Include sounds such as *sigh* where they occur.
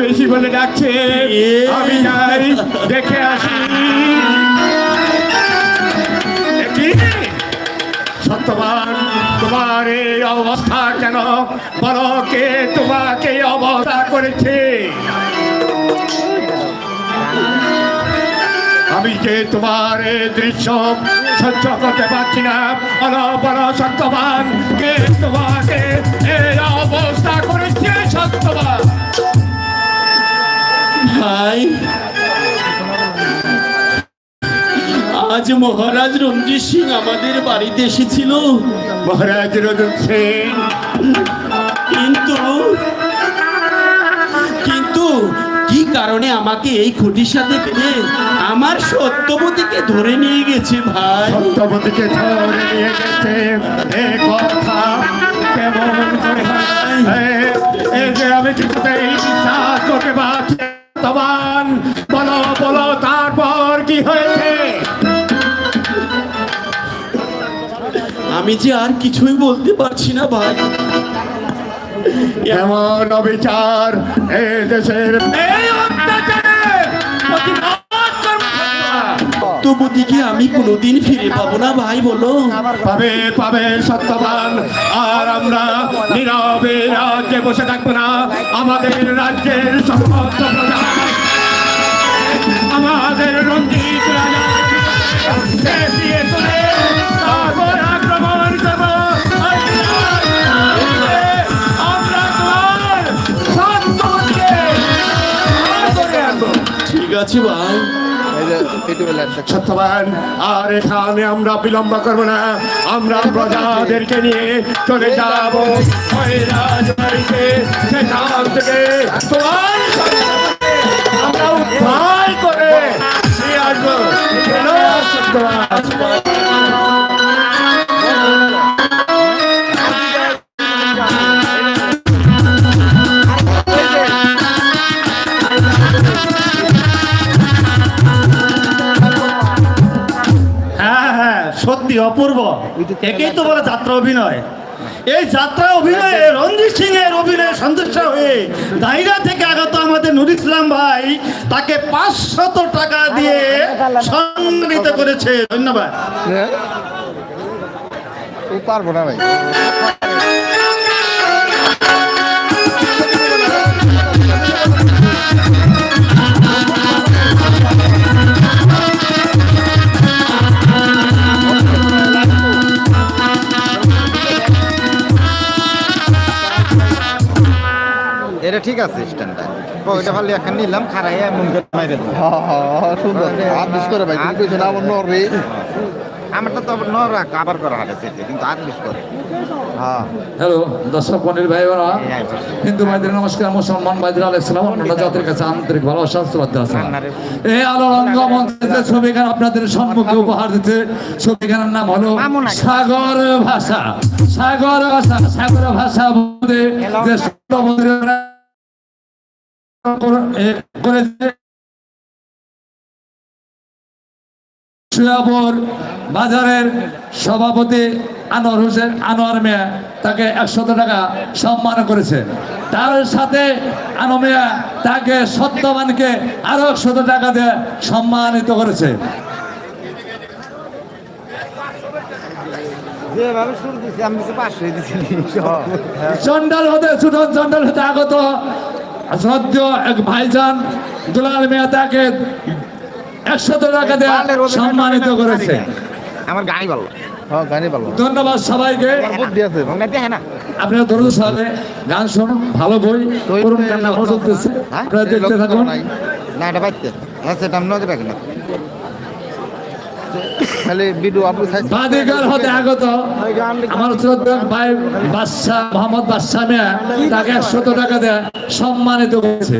বেশি বলে ডাকছে, আমি যাই, দেখে আসি। সত্যবান, তোমার এই অবস্থা কেন? বলো কে তোমাকে অবস্থা করেছে? আমি যে তোমার দৃশ্য সহ্য করতে পারছি না। বলো সত্যবান কে তোমাকে এই অবস্থা করেছে সত্যবান? ভাই আজ মহারাজ রঞ্জিত সিং আমাদের বাড়িতে এসেছিল। মহারাজ রঞ্জন সিং। কিন্তু কিন্তু কারণে আমাকে এই খুঁটির সাথে পেলে আমার সত্যবতীকে ধরে নিয়ে গেছে ভাই। সত্যবতীকে ধরে নিয়ে গেছে। এ কথা কেমন এই যে আমি কিছুতেই বিশ্বাস করতে পারছি না। সত্যবান বলো বলো তারপর কি হয়েছে? আমি যে আর কিছুই বলতে পারছি না ভাই। *laughs* এমন অবিচার এ দেশের এই। সত্যবতীকে আমি কোনোদিন ফিরে পাবো না ভাই বলো। পাবে পাবে সত্যবান। আর আমরা নীরবে রাজ্যে বসে থাকব না। আমাদের রাজ্যের সমস্ত আমাদের রঞ্জিত রাজা। আছে ভাই সত্যবান আর এখানে আমরা বিলম্ব করব না। আমরা প্রজাদেরকে নিয়ে চলে যাব। সেখান থেকে আমরা উদ্ধার করে আসব। সত্যি অপূর্ব। একেই তো বলে যাত্রা অভিনয়। এই যাত্রা অভিনয়ে রঞ্জিত সিং এর অভিনয়ে সন্তুষ্ট হয়ে দাইরা থেকে আগত আমাদের নুর ইসলাম ভাই তাকে পাঁচশত টাকা দিয়ে সম্মানিত করেছে। ধন্যবাদ। পারব না ভাই। এটা ঠিক আছে স্ট্যান্ডটা ওইটা ভালো এখন নিলাম খারাই মাইরে দিলাম। হ্যাঁ হ্যাঁ সুন্দর। আর বিশ করে ভাই তুমি কইছো না আমারটা তো আবার করা হবে সেটা কিন্তু আর বিশ করে। হ্যাঁ। হ্যালো দর্শক ভাই হিন্দু ভাইদের নমস্কার মুসলমান ভাইদের আলাইসালাম আপনারা জাতির কাছে আন্তরিক ভালোবাসা শ্রদ্ধা আছে এই আলো রঙ্গমঞ্চে যে ছবিখান আপনাদের সম্মুখে উপহার দিতে ছবিখানের নাম হলো সাগর ভাষা। সাগর ভাষা সাগর ভাষা যে বাজারের সভাপতি আনোয়ার হোসেন আনোয়ার মিয়া তাকে একশত টাকা সম্মান করেছে। তার সাথে আনো মিয়া তাকে সত্যবানকে আরও একশত টাকা দিয়ে সম্মানিত করেছে। চন্ডাল হতে সুটন চন্ডাল হতে আগত সদ্য এক ভাইজান দুলাল মিয়া তাকে একশত টাকা দিয়ে সম্মানিত করেছে। আমার গাড়ি ভালো হ্যাঁ গানি ধন্যবাদ সবাইকে। না। দেখে আপনারা ধরুন সাথে গান শুনুন ভালো বই করুন কান্না চলতেছে আপনারা দেখতে থাকুন। না এটা বাইতে। হ্যাঁ সেটা আমি নজর রাখি ভিডিও আপলোড চাইছি বাদিগার হতে আগত। আমার শ্রদ্ধা ভাই বাদশাহ মোহাম্মদ বাদশাহ মিয়া তাকে একশত টাকা দেয় সম্মানিত করেছে।